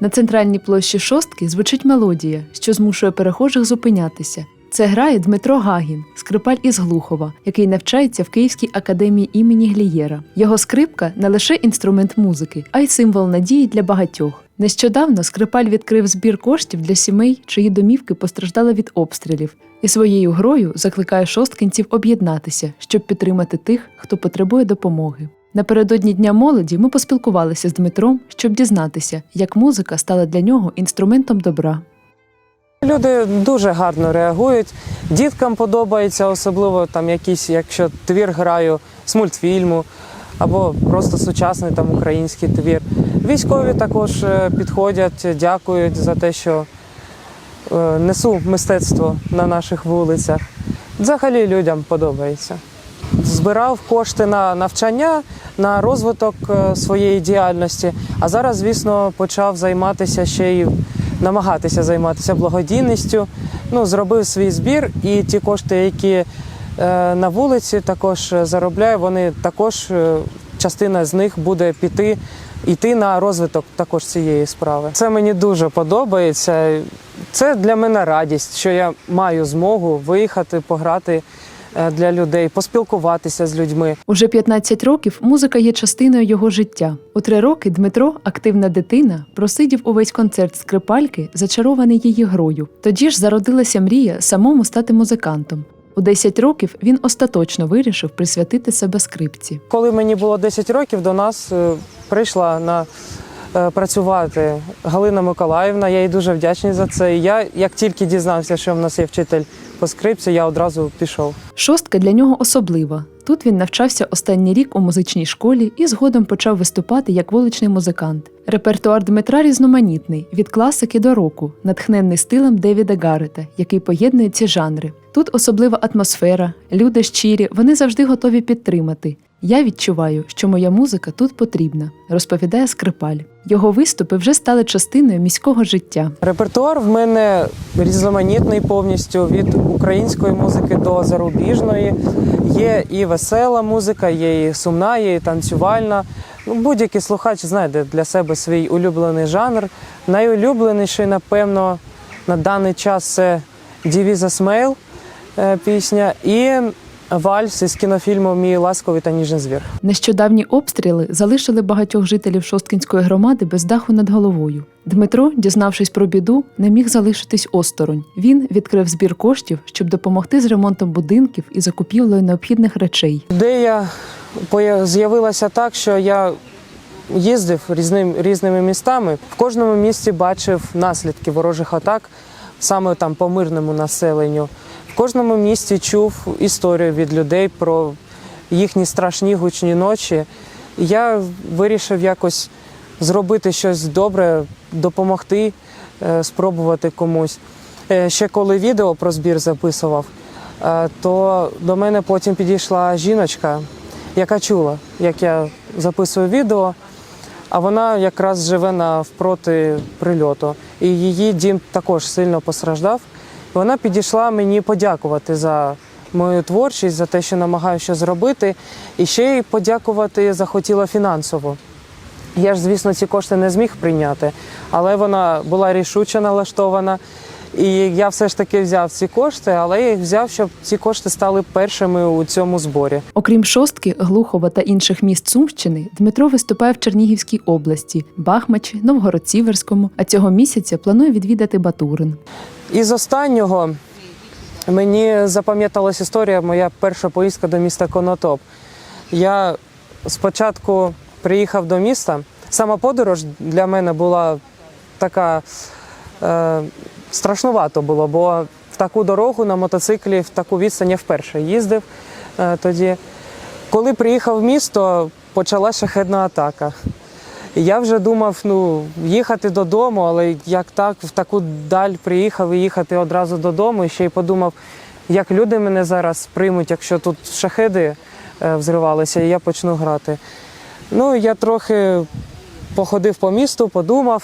На центральній площі шостки звучить мелодія, що змушує перехожих зупинятися. Це грає Дмитро Гагін, скрипаль із Глухова, який навчається в Київській академії імені Глієра. Його скрипка не лише інструмент музики, а й символ надії для багатьох. Нещодавно скрипаль відкрив збір коштів для сімей, чиї домівки постраждали від обстрілів, і своєю грою закликає шосткинців об'єднатися, щоб підтримати тих, хто потребує допомоги. Напередодні Дня молоді ми поспілкувалися з Дмитром, щоб дізнатися, як музика стала для нього інструментом добра. Люди дуже гарно реагують. Діткам подобається, особливо там якийсь, якщо твір граю з мультфільму або просто сучасний там український твір. Військові також е, підходять, дякують за те, що е, несу мистецтво на наших вулицях. Взагалі людям подобається. Збирав кошти на навчання, на розвиток е, своєї діяльності. А зараз, звісно, почав займатися ще й намагатися займатися благодійністю. Ну, зробив свій збір, і ті кошти, які е, на вулиці також заробляю, вони також е, частина з них буде піти. Йти на розвиток також цієї справи. Це мені дуже подобається. Це для мене радість, що я маю змогу виїхати, пограти для людей, поспілкуватися з людьми. Уже 15 років музика є частиною його життя. У три роки Дмитро, активна дитина, просидів увесь концерт скрипальки, зачарований її грою. Тоді ж зародилася мрія самому стати музикантом. У 10 років він остаточно вирішив присвятити себе скрипці. Коли мені було 10 років, до нас е, прийшла на е, працювати Галина Миколаївна. Я їй дуже вдячний за це. Я, як тільки дізнався, що в нас є вчитель по скрипці, я одразу пішов. Шостка для нього особлива. Тут він навчався останній рік у музичній школі і згодом почав виступати як вуличний музикант. Репертуар Дмитра різноманітний від класики до року, натхненний стилем Девіда Гаррета, який поєднує ці жанри. Тут особлива атмосфера, люди щирі, вони завжди готові підтримати. Я відчуваю, що моя музика тут потрібна, розповідає скрипаль. Його виступи вже стали частиною міського життя. Репертуар в мене різноманітний повністю від української музики до зарубіжної. Є і весела музика, є і сумна, є і танцювальна. Ну, будь-який слухач знайде для себе свій улюблений жанр. Найулюбленіший, напевно, на даний час це Дівіза Смейл е, пісня і вальс із кінофільму Мій ласковий та ніжний звір. Нещодавні обстріли залишили багатьох жителів Шосткінської громади без даху над головою. Дмитро, дізнавшись про біду, не міг залишитись осторонь. Він відкрив збір коштів, щоб допомогти з ремонтом будинків і закупівлею необхідних речей. Ідея з'явилася так, що я їздив різним, різними містами. В кожному місті бачив наслідки ворожих атак, саме там по мирному населенню. В кожному місті чув історію від людей про їхні страшні гучні ночі. Я вирішив якось зробити щось добре, допомогти, е, спробувати комусь. Е, Ще коли відео про збір записував, е, то до мене потім підійшла жіночка, яка чула, як я записую відео, а вона якраз живе навпроти прильоту. І її дім також сильно постраждав. І вона підійшла мені подякувати за мою творчість, за те, що намагаюся зробити. І ще й подякувати захотіла фінансово. Я ж, звісно, ці кошти не зміг прийняти, але вона була рішуче налаштована. І я все ж таки взяв ці кошти, але я їх взяв, щоб ці кошти стали першими у цьому зборі. Окрім Шостки, Глухова та інших міст Сумщини, Дмитро виступає в Чернігівській області, Бахмачі, Новгород-Сіверському, а цього місяця планує відвідати Батурин. Із останнього мені запам'яталась історія, моя перша поїздка до міста Конотоп. Я спочатку приїхав до міста. Сама подорож для мене була така е, страшнувато було, бо в таку дорогу на мотоциклі в таку відстань я вперше їздив е, тоді. Коли приїхав в місто, почалася шахедна атака. Я вже думав, ну, їхати додому, але як так, в таку даль приїхав і їхати одразу додому. І ще й подумав, як люди мене зараз приймуть, якщо тут шахеди е, взривалися, і я почну грати. Ну, я трохи походив по місту, подумав.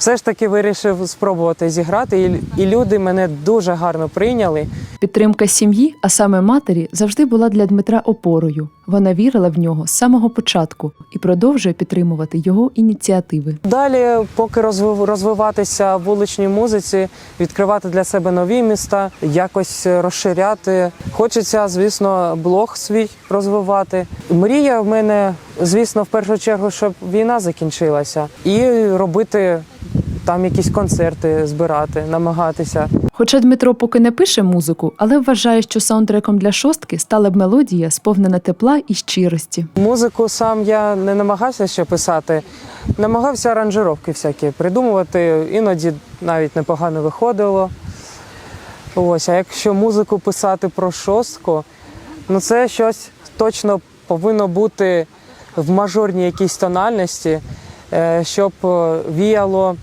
Все ж таки вирішив спробувати зіграти, і, і люди мене дуже гарно прийняли. Підтримка сім'ї, а саме матері, завжди була для Дмитра опорою. Вона вірила в нього з самого початку і продовжує підтримувати його ініціативи. Далі, поки розвив- розвиватися в вуличній музиці, відкривати для себе нові міста, якось розширяти. Хочеться, звісно, блог свій розвивати. Мрія в мене, звісно, в першу чергу, щоб війна закінчилася, і робити там якісь концерти, збирати, намагатися. Хоча Дмитро поки не пише музику, але вважає, що саундтреком для шостки стала б мелодія, сповнена тепла і щирості. Музику сам я не намагався ще писати. Намагався аранжировки всякі придумувати, іноді навіть непогано виходило. Ось, а якщо музику писати про шостку, ну це щось точно повинно бути в мажорній якійсь тональності, е, щоб е, віяло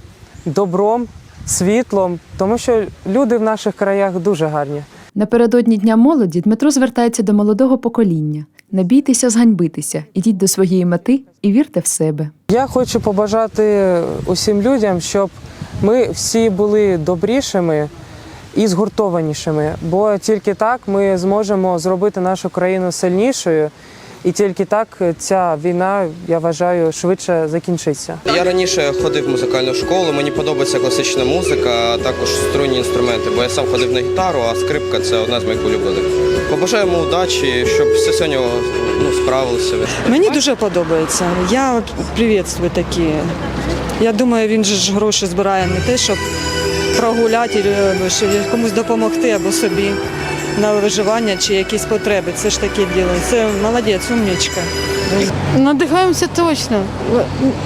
добром, світлом, тому що люди в наших краях дуже гарні. Напередодні Дня молоді Дмитро звертається до молодого покоління: не бійтеся зганьбитися, ідіть до своєї мети і вірте в себе. Я хочу побажати усім людям, щоб ми всі були добрішими і згуртованішими, бо тільки так ми зможемо зробити нашу країну сильнішою, і тільки так ця війна, я вважаю, швидше закінчиться. Я раніше ходив в музикальну школу, мені подобається класична музика, а також струнні інструменти, бо я сам ходив на гітару, а скрипка це одна з моїх улюблених. Побажаємо удачі, щоб все сьогодні ну, справилося. Мені дуже подобається. Я привітствую такі. Я думаю, він же ж гроші збирає не те, щоб прогуляти, або щоб комусь допомогти або собі на виживання чи якісь потреби. Це ж таке діло. Це молодець, умнічка. Надихаємося точно.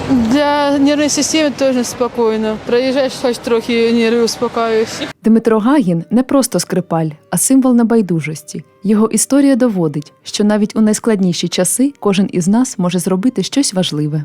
Для нервної системи теж спокійно. Проїжджаєш хоч трохи нерви успокаюєш. Дмитро Гагін не просто скрипаль, а символ небайдужості. Його історія доводить, що навіть у найскладніші часи кожен із нас може зробити щось важливе.